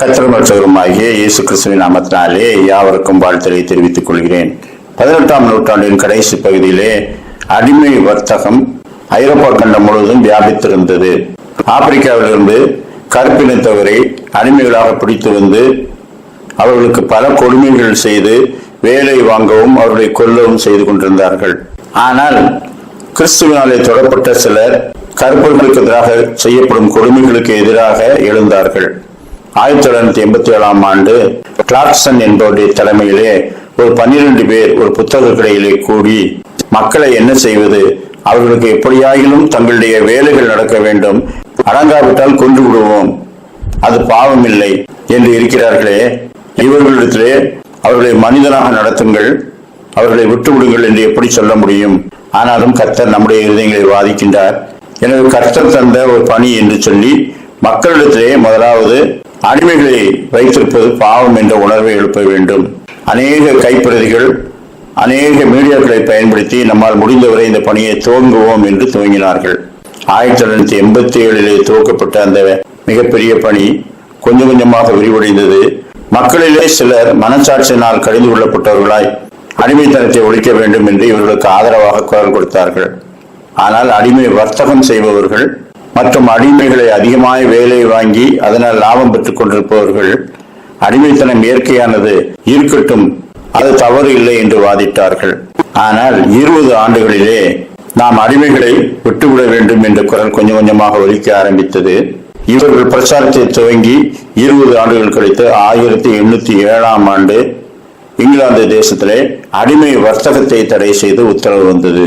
கத்திரமற்றவருமாகிய இயேசு கிறிஸ்துவின் நாமத்தினாலே யாவருக்கும் வாழ்த்தலை தெரிவித்துக் கொள்கிறேன். பதினெட்டாம் நூற்றாண்டின் கடைசி பகுதியிலே அடிமை வர்த்தகம் ஐரோப்பா கண்டம் முழுவதும் வியாபித்திருந்தது. ஆப்பிரிக்காவிலிருந்து கருப்பினத்தவரை அடிமைகளாக பிடித்து வந்து அவர்களுக்கு பல கொடுமைகள் செய்து வேலை வாங்கவும் அவர்களை கொல்லவும் செய்து கொண்டிருந்தார்கள். ஆனால் கிறிஸ்துவினாலே தொடப்பட்ட சிலர் கருப்பர்களுக்கு எதிராக செய்யப்படும் கொடுமைகளுக்கு எதிராக எழுந்தார்கள். ஆயிரத்தி தொள்ளாயிரத்தி எண்பத்தி ஏழாம் ஆண்டு கிளார்க்சன் என்பவருடைய தலைமையிலே ஒரு பன்னிரண்டு பேர் ஒரு புத்தக கடையிலே கூடி மக்களை என்ன செய்வது? அவர்களுக்கு எப்படியாயிலும் தங்களுடைய வேலைகள் நடக்க வேண்டும். அடங்காவிட்டால் கொன்று விடுவோம். அது பாவம் இல்லை என்று இருக்கிறார்களே. இவர்களிடத்திலே அவர்களை மனிதனாக நடத்துங்கள். அவர்களை விட்டுவிடுங்கள் என்று எப்படி சொல்ல முடியும்? ஆனாலும் கர்த்தர் நம்முடைய இருதயங்களை வாதிக்கின்றார். எனவே கர்த்தர் தந்த ஒரு பணி என்று சொல்லி மக்களிடத்திலே முதலாவது அடிமைகளை வைத்திருப்பது பாவம் என்ற உணர்வை எழுப்ப வேண்டும். அநேக கைப்பிரதிகள் அநேக மீடியாக்களை பயன்படுத்தி நம்மால் முடிந்தவரை இந்த பணியை துவங்குவோம் என்று துவங்கினார்கள். ஆயிரத்தி தொள்ளாயிரத்தி எண்பத்தி ஏழிலே துவக்கப்பட்ட அந்த மிகப்பெரிய பணி கொஞ்சம் கொஞ்சமாக விரிவடைந்தது. மக்களிலே சிலர் மனசாட்சியினால் கடிந்து கொள்ளப்பட்டவர்களாய் அடிமைத்தனத்தை ஒழிக்க வேண்டும் என்று இவர்களுக்கு ஆதரவாக குரல் கொடுத்தார்கள். ஆனால் அடிமை வர்த்தகம் செய்பவர்கள் மற்றும் அடிமைகளை அதிகமாக வேலை வாங்கி அதனால் லாபம் பெற்றுக் கொண்டிருப்பவர்கள் அடிமைத்தனம் இயற்கையானது இருக்கட்டும் அது தவறு இல்லை என்று வாதிட்டார்கள். ஆனால் இருபது ஆண்டுகளிலே நாம் அடிமைகளை விட்டுவிட வேண்டும் என்ற குரல் கொஞ்சம் கொஞ்சமாக ஒலிக்க ஆரம்பித்தது. இவர்கள் பிரச்சாரத்தை துவங்கி இருபது ஆண்டுகள் கழித்து ஆயிரத்தி எண்ணூத்தி ஏழாம் ஆண்டு இங்கிலாந்து தேசத்திலே அடிமை வர்த்தகத்தை தடை செய்து உத்தரவு வந்தது.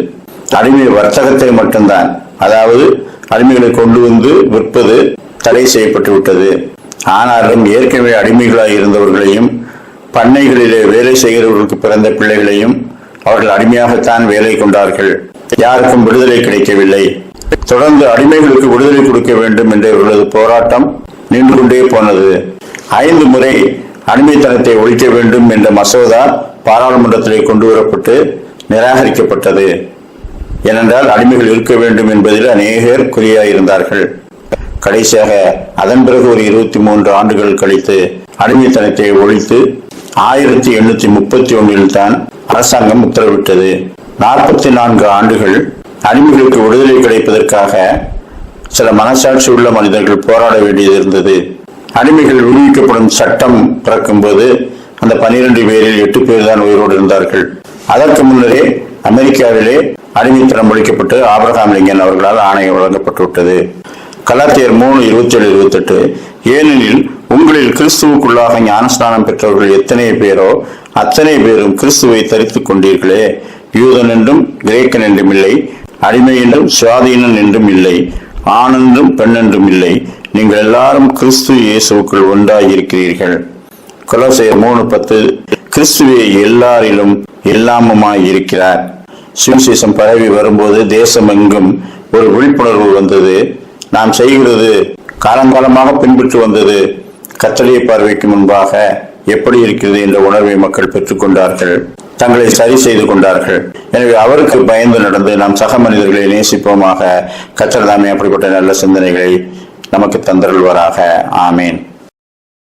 அடிமை வர்த்தகத்தை மட்டும்தான் அதாவது அடிமைகளை கொண்டு வந்து விற்பது தடை செய்யப்பட்டு விட்டது. ஆனாலும் ஏற்கனவே அடிமைகளாக இருந்தவர்களையும் பண்ணைகளிலே வேலை செய்கிறவர்களுக்கு பிறந்த பிள்ளைகளையும் அவர்கள் அடிமையாகத்தான் வேலை கொண்டார்கள். யாருக்கும் விடுதலை கிடைக்கவில்லை. தொடர்ந்து அடிமைகளுக்கு விடுதலை கொடுக்க வேண்டும் என்ற இவர்களது போராட்டம் நின்று கொண்டே போனது. ஐந்து முறை அடிமைத்தனத்தை ஒழிக்க வேண்டும் என்ற மசோதா பாராளுமன்றத்திலே கொண்டு வரப்பட்டு நிராகரிக்கப்பட்டது. ஏனென்றால் அடிமைகள் இருக்க வேண்டும் என்பதில் அநேகர் குறியாயிருந்தார்கள் கடைசியாக அதன் பிறகு ஒரு இருபத்தி மூன்று ஆண்டுகள் கழித்து அடிமைத்தனத்தை ஒழித்து ஆயிரத்தி எண்ணூத்தி முப்பத்தி ஒன்றில் தான் அரசாங்கம் உத்தரவிட்டது. நாற்பத்தி நான்கு ஆண்டுகள் அடிமைகளுக்கு விடுதலை கிடைப்பதற்காக சில மனசாட்சி உள்ள மனிதர்கள் போராட வேண்டியது இருந்தது. அடிமைகள் விடுவிக்கப்படும் சட்டம் பிறக்கும்போது அந்த பனிரெண்டு பேரில் எட்டு பேர் தான் உயிரோடு இருந்தார்கள். அதற்கு முன்னரே அமெரிக்காவிலே அடிமைத்தனம் ஒழிக்கப்பட்டு ஆபிரகாம் லிங்கன் அவர்களால் ஆணையம் வழங்கப்பட்டு விட்டது கலாத்தியர் மூணு இருபத்தி ஏழு இருபத்தெட்டு. ஏனெனில் உங்களில் கிறிஸ்துவுக்குள்ளாக ஞானஸ்நானம் பெற்றவர்கள் எத்தனை பேரோ அத்தனை பேரும் கிறிஸ்துவை தரித்துக் கொண்டீர்களே. யூதன் என்றும் கிரேக்கன் என்றும் இல்லை. அடிமை என்றும் சுவாதீனன் என்றும் இல்லை. ஆண் பெண்ணென்றும் இல்லை. நீங்கள் எல்லாரும் கிறிஸ்து இயேசுக்குள் ஒன்றாயிருக்கிறீர்கள். கொலோசையர் மூணு பத்து. கிறிஸ்துவே எல்லாரிலும் எல்லாமுமாய் இருக்கிறார் சுவிசேஷம் பரவி வரும்போது தேசம் எங்கும் ஒரு விழிப்புணர்வு வந்தது. நாம் செய்கிறது காலங்காலமாக பின்பற்றி வந்தது. கத்தளிய பார்வைக்கு முன்பாக எப்படி இருக்கிறது என்ற உணர்வை மக்கள் பெற்றுக்கொண்டார்கள் தங்களை சரி செய்து கொண்டார்கள். எனவே அவருக்கு பயந்து நடந்து நாம் சக மனிதர்களை நேசிப்போமாக கத்தர் தாமே அப்படிப்பட்ட நல்ல சிந்தனைகளை நமக்கு தந்தருள்வராக. ஆமேன்.